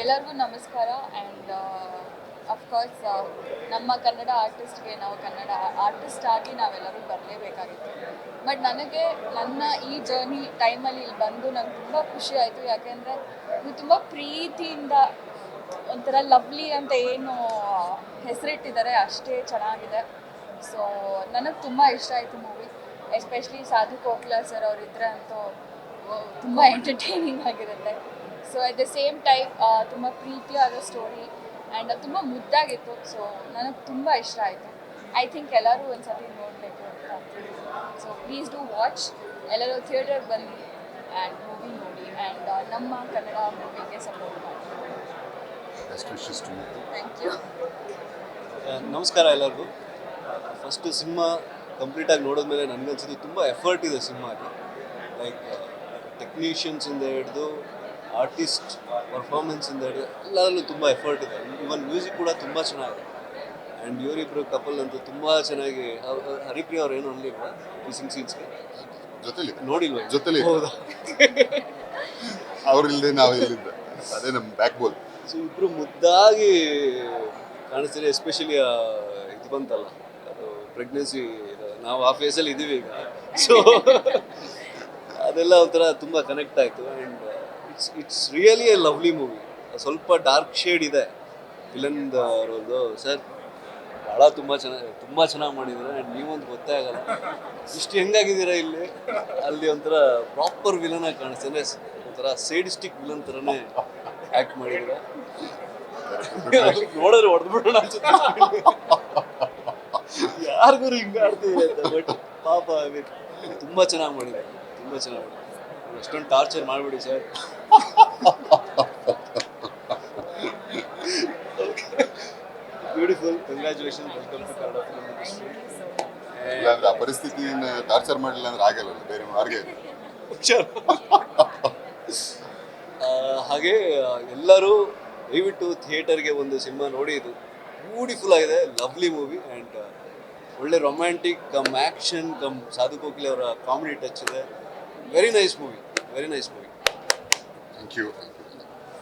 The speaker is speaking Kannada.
ಎಲ್ಲರಿಗೂ ನಮಸ್ಕಾರ ಆ್ಯಂಡ್ ಅಫ್ಕೋರ್ಸ್ ನಮ್ಮ ಕನ್ನಡ ಆರ್ಟಿಸ್ಟ್ಗೆ ನಾವು ಕನ್ನಡ ಆರ್ಟಿಸ್ಟ್ ಆಗಿ ನಾವೆಲ್ಲರೂ ಬರಲೇಬೇಕಾಗಿತ್ತು. ಬಟ್ ನನಗೆ ನನ್ನ ಈ ಜರ್ನಿ ಟೈಮಲ್ಲಿ ಇಲ್ಲಿ ಬಂದು ನಂಗೆ ತುಂಬ ಖುಷಿ ಆಯಿತು. ಯಾಕೆಂದರೆ ಇದು ತುಂಬ ಪ್ರೀತಿಯಿಂದ ಒಂಥರ ಲವ್ಲಿ ಅಂತ ಏನು ಹೆಸರಿಟ್ಟಿದ್ದಾರೆ ಅಷ್ಟೇ ಚೆನ್ನಾಗಿದೆ. ಸೊ ನನಗೆ ತುಂಬ ಇಷ್ಟ ಆಯಿತು ಮೂವಿ ಎಸ್ಪೆಷಲಿ ಸಾಧು ಕೋಕ್ಲಾ ಸರ್ ಅವರಿದ್ದರೆ ಅಂತೂ ತುಂಬ ಎಂಟರ್ಟೈನಿಂಗ್ ಆಗಿರುತ್ತೆ. So at the same time ತುಂಬ ಪ್ರೀತಿಯಾದ ಸ್ಟೋರಿ ಆ್ಯಂಡ್ ತುಂಬ ಮುದ್ದಾಗಿತ್ತು. ಸೊ ನನಗೆ ತುಂಬ ಇಷ್ಟ ಆಯಿತು. ಐ ಥಿಂಕ್ ಎಲ್ಲರೂ ಒಂದ್ಸತಿ ನೋಡಬೇಕು ಅಂತ ಸೊ ಪ್ಲೀಸ್ ಡೂ ವಾಚ್ ಎಲ್ಲರೂ ಥಿಯೇಟರ್ಗೆ ಬನ್ನಿ ಆ್ಯಂಡ್ ಮೂವಿ ನೋಡಿ ಆ್ಯಂಡ್ ನಮ್ಮ ಕನ್ನಡ ಮೂವಿಗೆ ಸಪೋರ್ಟ್ ಮಾಡಿ. ಥ್ಯಾಂಕ್ ಯು ನಮಸ್ಕಾರ ಎಲ್ಲರಿಗೂ. ಫಸ್ಟ್ ಸಿನಿಮಾ ಕಂಪ್ಲೀಟಾಗಿ ನೋಡಿದ್ಮೇಲೆ ನನಗನ್ಸಿದ್ದು ತುಂಬ ಎಫರ್ಟ್ ಇದೆ ಸಿನಿಮಾಗೆ. ಲೈಕ್ ಟೆಕ್ನಿಷಿಯನ್ಸಿಂದ ಹಿಡಿದು ಆರ್ಟಿಸ್ಟ್ ಪರ್ಫಾರ್ಮೆನ್ಸ್ ಇಂದ ಎಲ್ಲದರಲ್ಲೂ ತುಂಬ ಎಫರ್ಟ್ ಇದೆ. ಇವನ್ ಮ್ಯೂಸಿಕ್ ಕೂಡ ತುಂಬ ಚೆನ್ನಾಗಿದೆ. ಆ್ಯಂಡ್ ಇವರಿಬ್ಬರು ಕಪಲ್ ಅಂತೂ ತುಂಬ ಚೆನ್ನಾಗಿ ಹರಿಪ್ರಿಯ ಅವ್ರು ಏನು ಅನ್ಲಿಲ್ವಾ ಕಿಸಿಂಗ್ ಸೀನ್ಸ್ಗೆ ಜೊತೆಲಿ ನೋಡಿಲ್ವ ಜೊತೆಲಿ ಹೌದಾ? ಅವ್ರಿಲ್ದೆ ನಾವು ಇಲ್ಲಿದ್ದ. ಅದೇ ನಮ್ಮ ಬ್ಯಾಕ್ ಬೋಲ್ ಸೊ ಇಬ್ಬರು ಮುದ್ದಾಗಿ ಕಾಣಿಸ್ತಾರೆ ಎಸ್ಪೆಷಲಿ ಇದು ಬಂತಲ್ಲ ಅದು ಪ್ರೆಗ್ನೆನ್ಸಿ ನಾವು ಆ ಫೇಸಲ್ಲಿ ಇದ್ದೀವಿ ಈಗ. ಸೊ ಅದೆಲ್ಲ ಒಂಥರ ತುಂಬ ಕನೆಕ್ಟ್ ಆಯಿತು. And it's it's really a lovely movie ಸ್ವಲ್ಪ ಡಾರ್ಕ್ ಶೇಡ್ ಇದೆ. ವಿಲನ್ ರೋಲ್ದು ಸರ್ ಭಾಳ ತುಂಬ ಚೆನ್ನಾಗಿ ತುಂಬ ಚೆನ್ನಾಗಿ ಮಾಡಿದ್ರೆ ಆ್ಯಂಡ್ ನೀವೊಂದು ಗೊತ್ತೇ ಆಗಲ್ಲ. ಇಷ್ಟು ಹೆಂಗಾಗಿದ್ದೀರಾ ಇಲ್ಲಿ? ಅಲ್ಲಿ ಒಂಥರ ಪ್ರಾಪರ್ ವಿಲನ್ ಆಗಿ ಕಾಣಿಸ್ತೇನೆ ಒಂಥರ ಸೇಡಿಸ್ಟಿಕ್ ವಿಲನ್ ಥರನೇ ಆ್ಯಕ್ಟ್ ಮಾಡಿದ್ರೆ ನೋಡಿದ್ರೆ ಹೊಡೆದು ಬಿಡೋಣ ಅನ್ಸುತ್ತೆ. ಯಾರಿಗೂ ಹಿಂಗೆ ಆಡ್ತೀವಿ ಬಟ್ ಪಾಪ ತುಂಬ ಚೆನ್ನಾಗಿ ಮಾಡಿದ್ದಾರೆ. ತುಂಬ ಚೆನ್ನಾಗಿ ಮಾಡಿದ್ದಾರೆ. ಅಷ್ಟೊಂದು ಟಾರ್ಚರ್ ಮಾಡಿಬಿಡಿ sir beautiful congratulation welcome to Kannada film industry ಇಲ್ಲಾಂದ್ರೆ ಆ ಪರಿಸ್ಥಿತಿನ ಟಾರ್ಚರ್ ಮಾಡಲಿಲ್ಲ ಅಂದ್ರೆ ಆಗಲ್ಲ ಬೇರೆ ಮಾರ್ಗ ಇದೆ. ಹಾಗೆ ಎಲ್ಲರೂ ದಯವಿಟ್ಟು ಥಿಯೇಟರ್ಗೆ ಒಂದು ಸಿನಿಮಾ ನೋಡಿ ಇದು ಬ್ಯೂಟಿಫುಲ್ ಆಗಿದೆ ಲವ್ಲಿ ಮೂವಿ ಆ್ಯಂಡ್ ಒಳ್ಳೆ romantic cum action cum Sadhu Kokila ಅವರ ಕಾಮಿಡಿ ಟಚ್ ಇದೆ. Very nice movie very nice movie thank you